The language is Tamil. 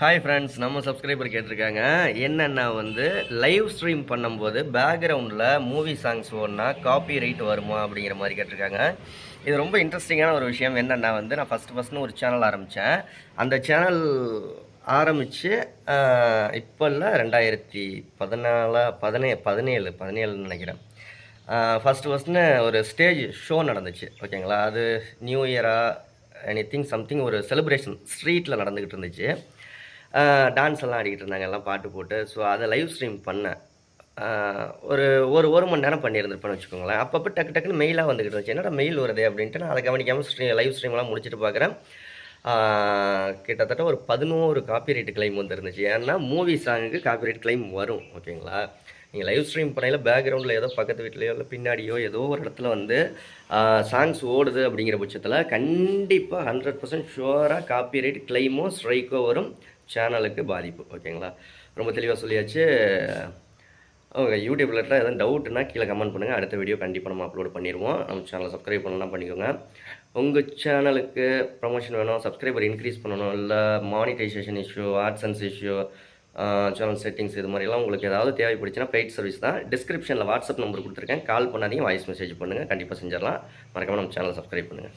ஹாய் ஃப்ரெண்ட்ஸ் நம்ம சப்ஸ்கிரைபர் கேட்டிருக்காங்க. என்னென்னா வந்து லைவ் ஸ்ட்ரீம் பண்ணும்போது பேக்ரவுண்டில் மூவி சாங்ஸ் ஓடனா காப்பி ரைட் வருமா அப்படிங்கிற மாதிரி கேட்டிருக்காங்க. இது ரொம்ப இன்ட்ரெஸ்டிங்கான ஒரு விஷயம். என்னென்னா வந்து நான் ஃபஸ்ட்டு ஃபஸ்ட்னு ஒரு சேனல் ஆரம்பித்தேன் அந்த சேனல் ஆரம்பித்து இப்போ இல்லை ரெண்டாயிரத்தி பதினாலா பதினே பதினேழு பதினேழுன்னு நினைக்கிறேன். ஃபஸ்ட்டு ஃபஸ்ட்னு ஒரு ஸ்டேஜ் ஷோ நடந்துச்சு ஓகேங்களா? அது நியூ இயராக எனி திங் சம்திங் ஒரு செலிப்ரேஷன் ஸ்ட்ரீட்டில் நடந்துக்கிட்டு இருந்துச்சு. டான்ஸ் எல்லாம் ஆடிக்கிட்டு இருந்தாங்க எல்லாம் பாட்டு போட்டு. ஸோ அதை லைவ் ஸ்ட்ரீம் பண்ணேன். ஒரு ஒரு ஒரு மணி நேரம் பண்ணியிருந்திருப்பேன்னு வச்சுக்கோங்களேன். அப்பப்போ டக்கு டக்குன்னு மெயிலாக வந்துக்கிட்டு இருந்துச்சு. என்னடா மெயில் வருது அப்படின்ட்டு நான் அதை கவனிக்காமல் ஸ்ட்ரீ லைவ் ஸ்ட்ரீம்லாம் முடிச்சுட்டு பார்க்குறேன். கிட்டத்தட்ட ஒரு பதினோரு காப்பிரைட் கிளைம் வந்துருந்துச்சு. ஏன்னா மூவி சாங்குக்கு காப்பிரைட் கிளைம் வரும் ஓகேங்களா? நீங்கள் லைவ் ஸ்ட்ரீம் பண்ணையில் பேக்ரவுண்டில் ஏதோ பக்கத்து வீட்லையோ இல்லை பின்னாடியோ ஏதோ ஒரு இடத்துல வந்து சாங்ஸ் ஓடுது அப்படிங்கிற பட்சத்தில் கண்டிப்பாக ஹண்ட்ரட் பர்சன்ட் ஷுவராக காப்பிரைட் கிளைமோ ஸ்ட்ரைக்கோ வரும். சேனலுக்கு பாதிப்பு ஓகேங்களா? ரொம்ப தெளிவாக சொல்லியாச்சு. ஓகே யூடியூப்பில் எதாவது டவுட்னா கீழே கமெண்ட் பண்ணுங்கள் அடுத்த வீடியோ கண்டிப்பாக நம்ம அப்லோட் பண்ணிடுவோம். நம்ம சேனலை சப்ஸ்கிரைப் பண்ணலாம் பண்ணிக்கோங்க. உங்கள் சேனலுக்கு ப்ரமோஷன் வேணும் சப்ஸ்கிரைபர் இன்க்ரீஸ் பண்ணணும் இல்லை monetisation issue audience issue channel settings இது மாதிரிலாம் உங்களுக்கு ஏதாவது தேவைப்படுச்சுன்னா பெய்ட் சர்வீஸ் தான். டிஸ்கிரிப்ஷனில் வாட்ஸ்அப் நம்பர் கொடுத்துருக்கேன். கால் பண்ணாதீங்க வாய்ஸ் மெசேஜ் பண்ணுங்கள் கண்டிப்பாக செஞ்சிடலாம். மறக்காமல் நம்ம சேனலை சப்ஸ்கிரைப் பண்ணுங்கள்